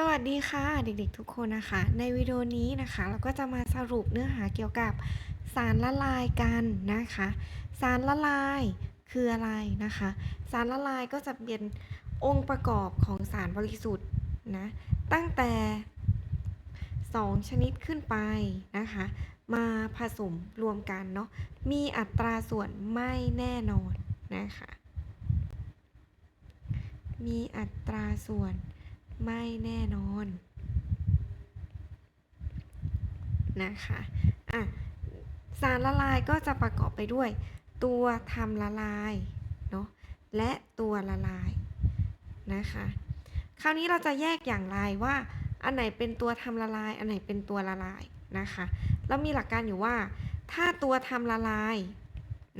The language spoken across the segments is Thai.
สวัสดีค่ะเด็กๆทุกคนนะคะ ในวิดีโอนี้นะคะ เราก็จะมาสรุปเนื้อหาเกี่ยวกับสารละลายกันนะคะ สารละลายคืออะไรนะคะ สารละลายก็จะเป็นองค์ประกอบของสารบริสุทธิ์นะตั้งแต่ 2 ชนิดขึ้นไปนะคะ มาผสมรวมกันเนาะมีอัตราส่วนไม่แน่นอนนะคะ มีอัตราส่วน ไม่แน่นอน นะคะอะสารละลายก็จะประกอบไปด้วย ตัวทำละลายเนาะและตัวละลายนะคะ คราวนี้เราจะแยกอย่างไรว่า อันไหนเป็นตัวทำละลาย อันไหนเป็นตัวละลายนะคะแล้วมีหลักการอยู่ว่า ถ้าตัวทำละลาย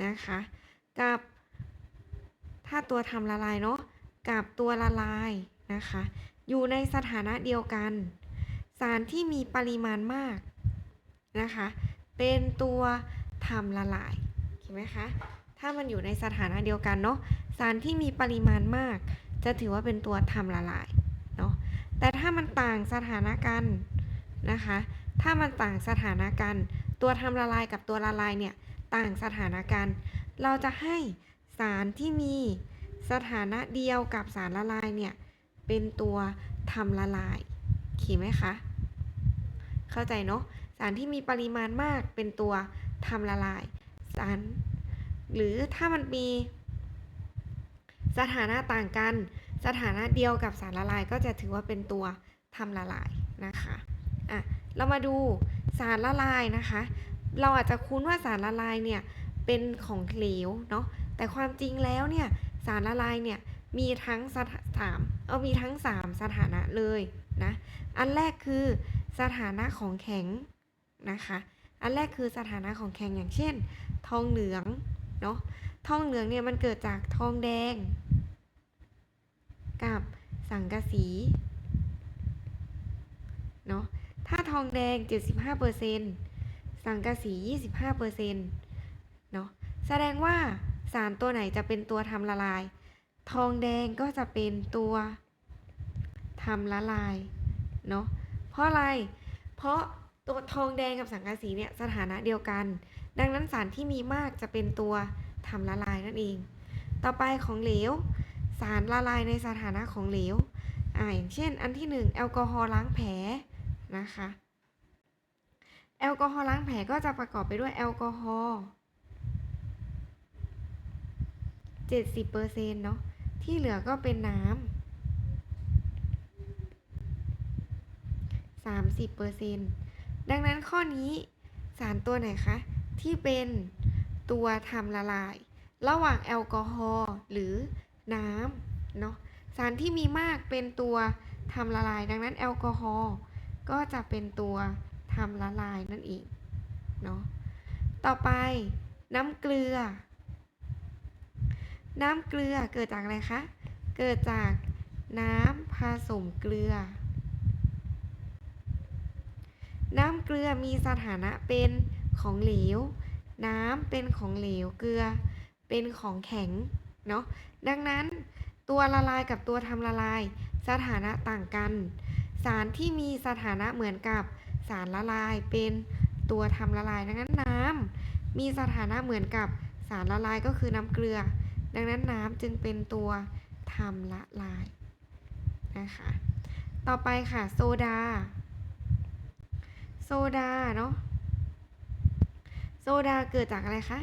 นะคะกับถ้าตัวทำละลายเนาะกับตัวละลายนะคะ อยู่ในสถานะเดียวกัน สารที่มีปริมาณมากนะคะ เป็นตัวทำละลายเห็นไหมคะถ้ามันอยู่ในสถานะเดียวกันเนาะสารที่มีปริมาณมาก จะถือว่าเป็นตัวทำละลายเนาะแต่ถ้ามันต่างสถานะกันนะคะ ถ้ามันต่างสถานะกัน ตัวทำละลายกับตัวละลายเนี่ยต่างสถานะกัน เราจะให้สารที่มีสถานะเดียวกับสารละลายเนี่ย เป็นตัวทำละลายขีไหมคะ เข้าใจเนาะสารที่มีปริมาณมากเป็นตัวทำละลายสารหรือถ้ามันมีสถานะต่างกัน สถานะเดียวกับสารละลายก็จะถือว่าเป็นตัวทำละลายนะคะอะเรามาดูสารละลายนะคะ เราอาจจะคุ้นว่าสารละลายเนี่ยเป็นของเหลวเนาะแต่ความจริงแล้วเนี่ยสารละลายเนี่ย มีทั้งสถามเอามีทั้ง3สถานะเลยนะ อันแรกคือสถานะของแข็งนะคะ อันแรกคือสถานะของแข็งอย่างเช่น ทองเหลืองเนาะ ทองเหลืองเนี่ยมันเกิดจากทองแดง กับสังกะสีเนาะ ถ้าทองแดง 75%สังกะสี 25%เนาะ แสดงว่าสารตัวไหนจะเป็นตัวทำละลาย ทองแดงก็จะเป็นตัวทำละลายเนาะเพราะอะไร เพราะตัวทองแดงกับสังกะสีเนี่ยสถานะเดียวกัน ดังนั้นสารที่มีมากจะเป็นตัวทำละลายนั่นเอง ต่อไปของเหลว สารละลายในสถานะของเหลวอ่าอย่างเช่น อันที่ 1 แอลกอฮอล์ล้างแผลนะคะแอลกอฮอล์ล้างแผลก็จะประกอบไปด้วยแอลกอฮอล์70%เนาะ ที่เหลือก็เป็นน้ำ30%ดังนั้นข้อนี้สารตัวไหนคะ ที่เป็นตัวทำละลาย ระหว่างแอลกอฮอล์หรือน้ำเนาะสารที่มีมากเป็นตัวทำละลาย ดังนั้นแอลกอฮอล์ก็จะเป็นตัวทำละลายนั่นเองเนาะต่อไปน้ำเกลือ น้ำเกลือเกิดจากอะไรคะ เกิดจากน้ำผสมเกลือ น้ำเกลือมีสถานะเป็นของเหลว น้ำเป็นของเหลว เกลือเป็นของแข็ง เนาะ ดังนั้นตัวละลายกับตัวทำละลาย สถานะต่างกัน สารที่มีสถานะเหมือนกับสารละลายเป็นตัวทำละลาย ดังนั้นน้ำมีสถานะเหมือนกับสารละลายก็คือน้ำเกลือ ดังนั้นน้ำจึงเป็นตัวทำละลายนะคะ ต่อไปค่ะโซดา โซดาเนาะ โซดาเกิดจากอะไรคะ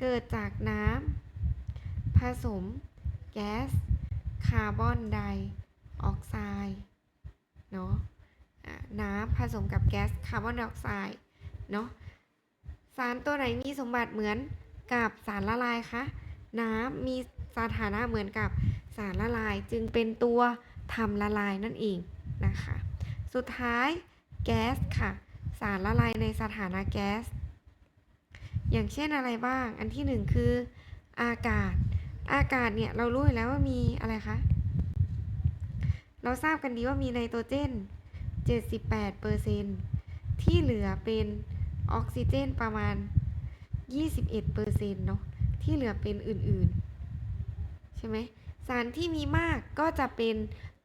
เกิดจากน้ำผสมแก๊สคาร์บอนไดออกไซด์เนาะอะน้ำผสมกับแก๊สคาร์บอนไดออกไซด์เนาะสารตัวไหนมีสมบัติเหมือนกับสารละลายคะ น้ำมีสถานะเหมือนกับสารละลายจึงเป็นตัวทำละลายนั่นเองนะคะ สุดท้ายแก๊สค่ะ สารละลายในสถานะแก๊ส อย่างเช่นอะไรบ้าง อันที่หนึ่งคืออากาศ อากาศเนี่ยเรารู้อยู่แล้วว่ามีอะไรคะ เราทราบกันดีว่ามีไนโตรเจน 78%ที่เหลือเป็นออกซิเจนประมาณ 21%เนาะ ที่เหลือเป็นอื่นๆ ใช่ไหมสารที่มีมากก็จะเป็น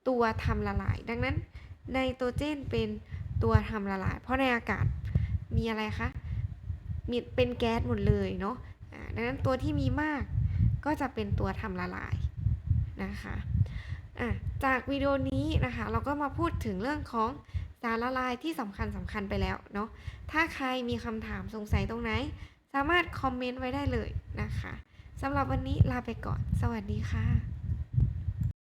ตัวทำละลาย ดังนั้นไนโตรเจนเป็นตัวทำละลาย เพราะในอากาศมีอะไรคะมีเป็นแก๊สหมดเลยเนาะดังนั้นตัวที่มีมากก็จะเป็นตัวทำละลายนะคะะจากวิดีโอนี้นะคะ เราก็มาพูดถึงเรื่องของสารละลายที่สำคัญสำคัญไปแล้วเนาะถ้าใครมีคำถามสงสัยตรงไหน สามารถคอมเมนต์ไว้ได้เลยนะคะสำหรับวันนี้ลาไปก่อน สวัสดีค่ะ